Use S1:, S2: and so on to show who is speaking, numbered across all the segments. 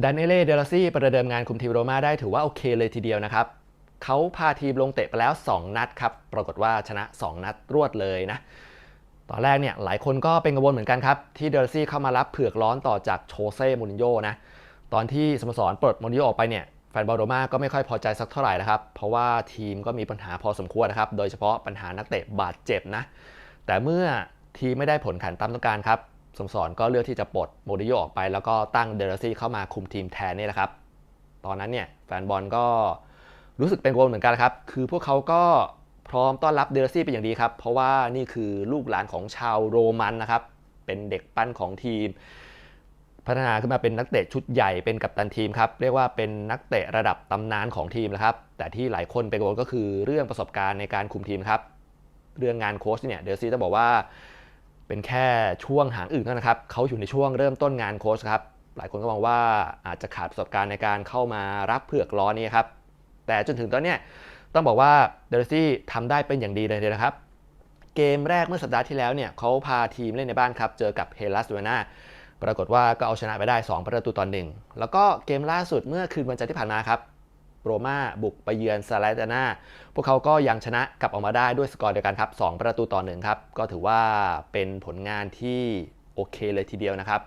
S1: ดานเอเล่ เดลซี่ประเดิมงานคุมทีมโรม่าได้ถือว่าโอเคเลยทีเดียวนะครับ เขาพาทีมลงเตะไปแล้ว 2 นัดครับ ปรากฏว่าชนะ 2 นัดรวดเลยนะ ตอนแรกเนี่ยหลายคนก็เป็นกังวลเหมือนกันครับ ที่เดลซี่เข้ามารับเผือกร้อนต่อจากโชเซ่ มูรินโญ่นะ ตอนที่สโมสรปลดมูรินโญ่ออกไปเนี่ยแฟนบอลโรม่าก็ไม่ค่อยพอใจสักเท่าไหร่นะครับ เพราะว่าทีมก็มีปัญหาพอสมควรนะครับ โดยเฉพาะปัญหานักเตะบาดเจ็บนะ แต่เมื่อทีมไม่ได้ผลขันตามต้องการครับ สมสรก็เลือกที่จะปลดโมริโยออกไป แล้วก็ตั้งเดลซี่เข้ามาคุมทีมแทนนี่แหละครับ ตอนนั้นเนี่ยแฟนบอลก็รู้สึกเป็นกังวลเหมือนกันครับ คือพวกเขาก็พร้อมต้อนรับเดลซี่เป็นอย่างดีครับ เพราะว่านี่คือลูกหลานของชาวโรมันนะครับ เป็นเด็กปั้นของทีม พัฒนาขึ้นมาเป็นนักเตะชุดใหญ่เป็นกัปตันทีมครับ เรียกว่าเป็นนักเตะระดับตำนานของทีมนะครับ แต่ที่หลายคนเป็นกังวลก็คือเรื่องประสบการณ์ในการคุมทีมครับ เรื่องงานโค้ชเนี่ยเดลซี่ต้องบอกว่า เป็นแค่ช่วงหางอื่นเท่านั้นครับเขาอยู่ในช่วงเริ่มต้นงานโค้ชครับหลายคนก็มองว่าอาจจะขาดประสบการณ์ในการเข้ามารับเผือกล้อนี้ครับแต่จนถึงตอนนี้ต้องบอกว่าเดลซี่ทำได้เป็นอย่างดีเลยนะครับ เกมแรกเมื่อสัปดาห์ที่แล้วเนี่ยเขาพาทีมเล่นในบ้านครับ เจอกับเฮลัสเวนาปรากฏว่าก็เอาชนะไปได้ 2 ประตูต่อหนึ่งแล้วก็เกมล่าสุดเมื่อคืนวันจันทร์ที่ผ่านมาครับ โรม่าบุกไปเยือนซาเลตานาพวกเขาก็ยังชนะกลับออกมาได้ด้วยสกอร์เดียวกันครับ 2 ประตูต่อหนึ่งครับ ก็ถือว่าเป็นผลงานที่โอเคเลยทีเดียวนะครับ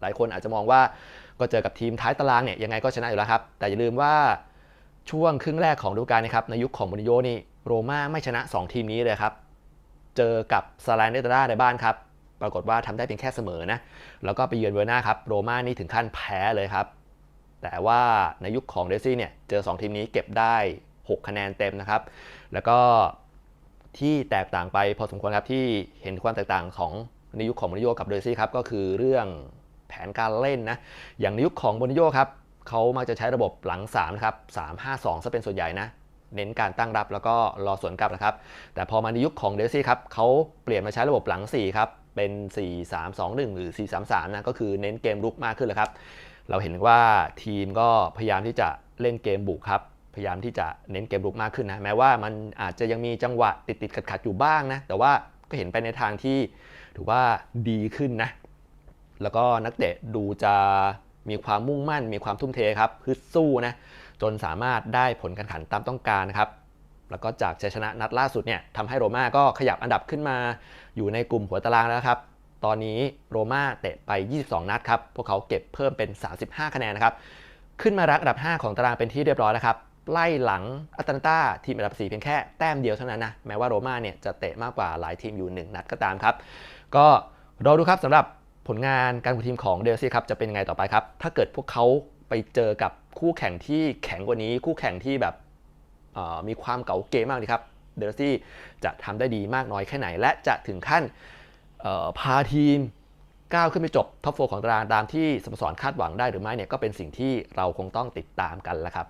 S1: หลายคนอาจจะมองว่าก็เจอกับทีมท้ายตารางเนี่ยยังไงก็ชนะอยู่แล้วครับ แต่อย่าลืมว่าช่วงครึ่งแรกของฤดูกาลนะครับในยุคของมูริโญ่นี่โรม่าไม่ชนะ 2 ทีมนี้เลยครับ เจอกับซาเลนเตานาในบ้านครับ ปรากฏว่าทำได้เพียงแค่เสมอนะแล้วก็ไปเยือนเวอร์นาครับโรม่านี่ถึงขั้นแพ้เลยครับ แต่ว่าในยุคของเดซี่เนี่ยเจอ 2 ทีมนี้เก็บได้ 6 คะแนนเต็มนะครับ แล้วก็ที่แตกต่างไปพอสมควรครับที่เห็นความแตกต่างของในยุคของโมริโยกับเดซี่ครับก็คือเรื่องแผนการเล่นนะอย่างในยุคของโมริโยครับเขามักจะใช้ระบบหลัง3นะครับ3 5 2ซะเป็นส่วนใหญ่นะเน้นการตั้งรับแล้วก็รอสวนกลับนะครับ แต่พอมาในยุคของเดซี่ครับเขาเปลี่ยนมาใช้ระบบหลัง4ครับเป็น 4 3 2 1 หรือ 4 3 3นะก็คือเน้นเกมรุกมากขึ้นเลยครับ เราเห็นว่าทีมก็พยายามที่จะเล่นเกมบุกครับ พยายามที่จะเน้นเกมรุกมากขึ้นนะ แม้ว่ามันอาจจะยังมีจังหวะติดติดขัดขัดอยู่บ้างนะ แต่ว่าก็เห็นไปในทางที่ถือว่าดีขึ้นนะ แล้วก็นักเตะดูจะมีความมุ่งมั่น มีความทุ่มเทครับฮึดสู้นะ จนสามารถได้ผลการแข่งขันตามต้องการนะครับ แล้วก็จากชัยชนะนัดล่าสุดเนี่ยทำให้โรม่าก็ขยับอันดับขึ้นมาอยู่ในกลุ่มหัวตารางแล้วครับ ตอนนี้โรม่าเตะไป 22 นัดครับ พวกเขาเก็บเพิ่มเป็น 35 คะแนนนะครับ ขึ้นมารักอันดับ 5 ของตารางเป็นที่เรียบร้อยแล้วครับ ไล่หลังอัตแลนตาทีมอันดับ 4 เพียงแค่แต้มเดียวเท่านั้นนะ แม้ว่าโรม่าเนี่ยจะเตะมากกว่าหลายทีมอยู่ 1 นัดก็ตามครับ ก็รอดูครับสำหรับผลงานการคุมทีมของเดลซี่ครับจะเป็นยังไงต่อไปครับ ถ้าเกิดพวกเขาไปเจอกับคู่แข่งที่แข็งกว่านี้ คู่แข่งที่แบบมีความเก่าเกมมากเลยครับ เดลซี่จะทำได้ดีมากน้อยแค่ไหน และจะถึงขั้น พาทีมก้าวขึ้นไปจบท็อปโฟของตารางตามที่สโมสรคาดหวังได้หรือไม่เนี่ยก็เป็นสิ่งที่เราคงต้องติดตามกันแล้วครับ